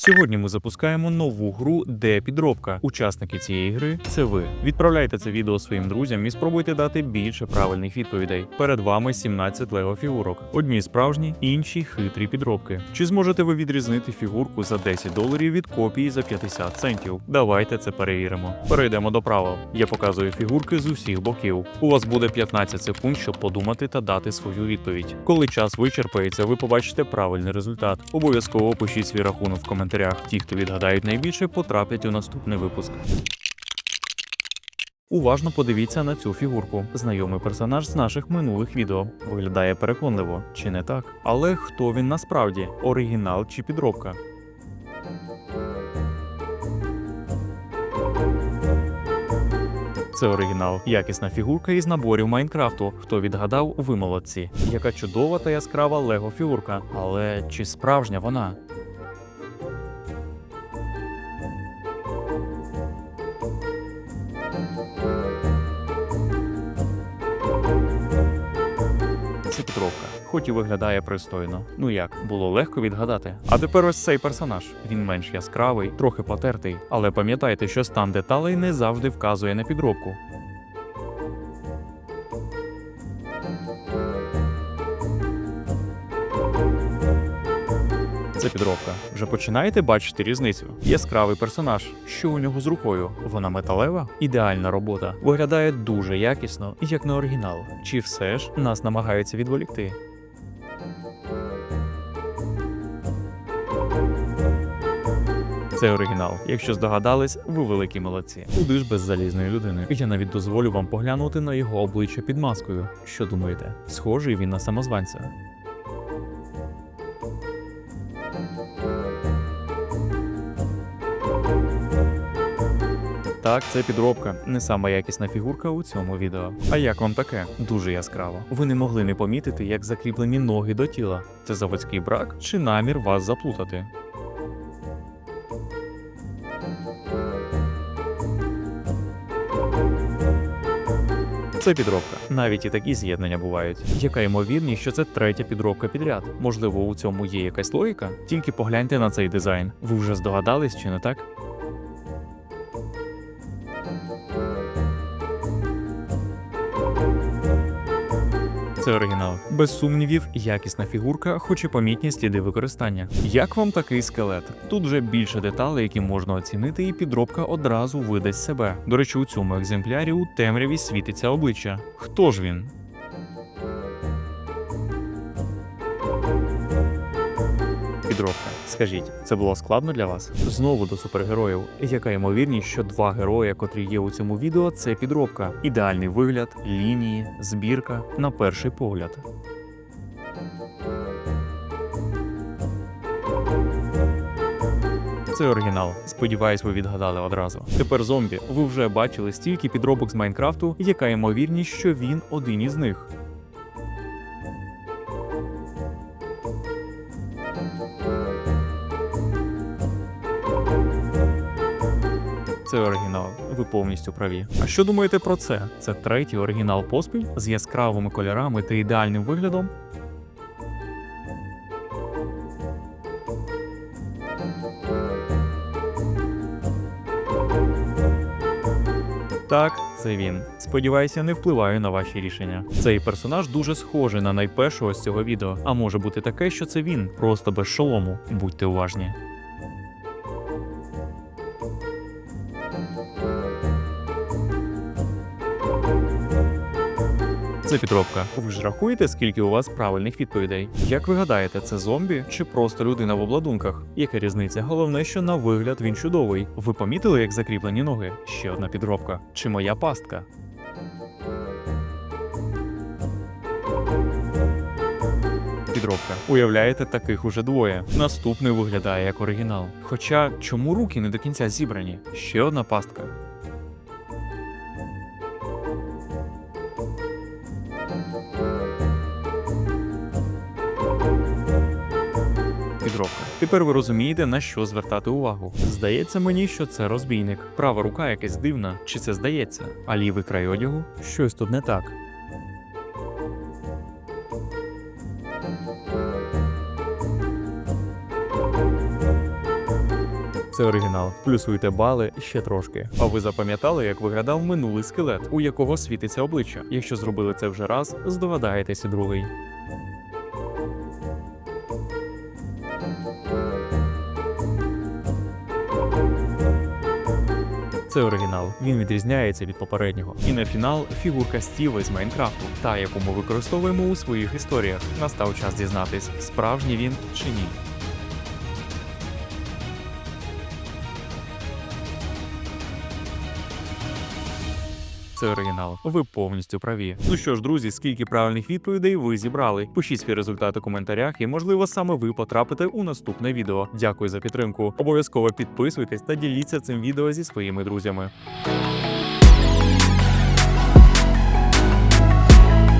Сьогодні ми запускаємо нову гру, де підробка. Учасники цієї гри це ви. Відправляйте це відео своїм друзям і спробуйте дати більше правильних відповідей. Перед вами 17 лего фігурок. Одні справжні, інші хитрі підробки. Чи зможете ви відрізнити фігурку за 10 доларів від копії за 50 центів? Давайте це перевіримо. Перейдемо до правил. Я показую фігурки з усіх боків. У вас буде 15 секунд, щоб подумати та дати свою відповідь. Коли час вичерпається, ви побачите правильний результат. Обов'язково пишіть свій рахунок в коментарях. Ті, хто відгадають найбільше, потраплять у наступний випуск. Уважно подивіться на цю фігурку. Знайомий персонаж з наших минулих відео. Виглядає переконливо, чи не так? Але хто він насправді? Оригінал чи підробка? Це оригінал, якісна фігурка із наборів Майнкрафту. Хто відгадав, ви молодці. Яка чудова та яскрава лего фігурка. Але чи справжня вона? Це підробка, хоч і виглядає пристойно. Ну як, було легко відгадати. А тепер ось цей персонаж. Він менш яскравий, трохи потертий. Але пам'ятайте, що стан деталей не завжди вказує на підробку. Це підробка. Вже починаєте бачити різницю. Яскравий персонаж. Що у нього з рукою? Вона металева? Ідеальна робота. Виглядає дуже якісно, як на оригінал. Чи все ж нас намагаються відволікти? Це оригінал. Якщо здогадались, ви великі молодці. Куди ж без залізної людини? Я навіть дозволю вам поглянути на його обличчя під маскою. Що думаєте? Схожий він на самозванця. Так, це підробка, не сама якісна фігурка у цьому відео. А як вам таке? Дуже яскраво. Ви не могли не помітити, як закріплені ноги до тіла. Це заводський брак чи намір вас заплутати? Це підробка. Навіть і такі з'єднання бувають. Яка ймовірність, що це третя підробка підряд? Можливо, у цьому є якась логіка? Тільки погляньте на цей дизайн. Ви вже здогадались, чи не так? Це оригінал. Без сумнівів, якісна фігурка, хоч і помітні сліди використання. Як вам такий скелет? Тут вже більше деталей, які можна оцінити, і підробка одразу видасть себе. До речі, у цьому екземплярі у темряві світиться обличчя. Хто ж він? Підробка. Скажіть, це було складно для вас? Знову до супергероїв. Яка ймовірність, що два герої, котрі є у цьому відео, це підробка? Ідеальний вигляд, лінії, збірка на перший погляд. Це оригінал. Сподіваюсь, ви відгадали одразу. Тепер зомбі. Ви вже бачили стільки підробок з Майнкрафту, яка ймовірність, що він один із них. Це оригінал. Ви повністю праві. А що думаєте про це? Це третій оригінал поспіль з яскравими кольорами та ідеальним виглядом? Так, це він. Сподіваюся, не впливаю на ваші рішення. Цей персонаж дуже схожий на найпершого з цього відео, а може бути таке, що це він, просто без шолому. Будьте уважні. Це підробка. Ви ж рахуєте, скільки у вас правильних відповідей? Як ви гадаєте, це зомбі чи просто людина в обладунках? Яка різниця? Головне, що на вигляд він чудовий. Ви помітили, як закріплені ноги? Ще одна підробка. Чи моя пастка? Підробка. Уявляєте, таких уже двоє. Наступний виглядає як оригінал. Хоча чому руки не до кінця зібрані? Ще одна пастка. Підробка. Тепер ви розумієте, на що звертати увагу. Здається мені, що це розбійник. Права рука якась дивна, чи це здається? А лівий край одягу? Щось тут не так. Це оригінал. Плюсуйте бали ще трошки. А ви запам'ятали, як виглядав минулий скелет, у якого світиться обличчя? Якщо зробили це вже раз, здогадаєтесь і другий. Це оригінал. Він відрізняється від попереднього. І на фінал фігурка Стіва з Майнкрафту, та яку ми використовуємо у своїх історіях. Настав час дізнатись, справжній він чи ні. Це оригінал. Ви повністю праві. Ну що ж, друзі, скільки правильних відповідей ви зібрали? Пишіть свій результат у коментарях, і можливо саме ви потрапите у наступне відео. Дякую за підтримку. Обов'язково підписуйтесь та діліться цим відео зі своїми друзями.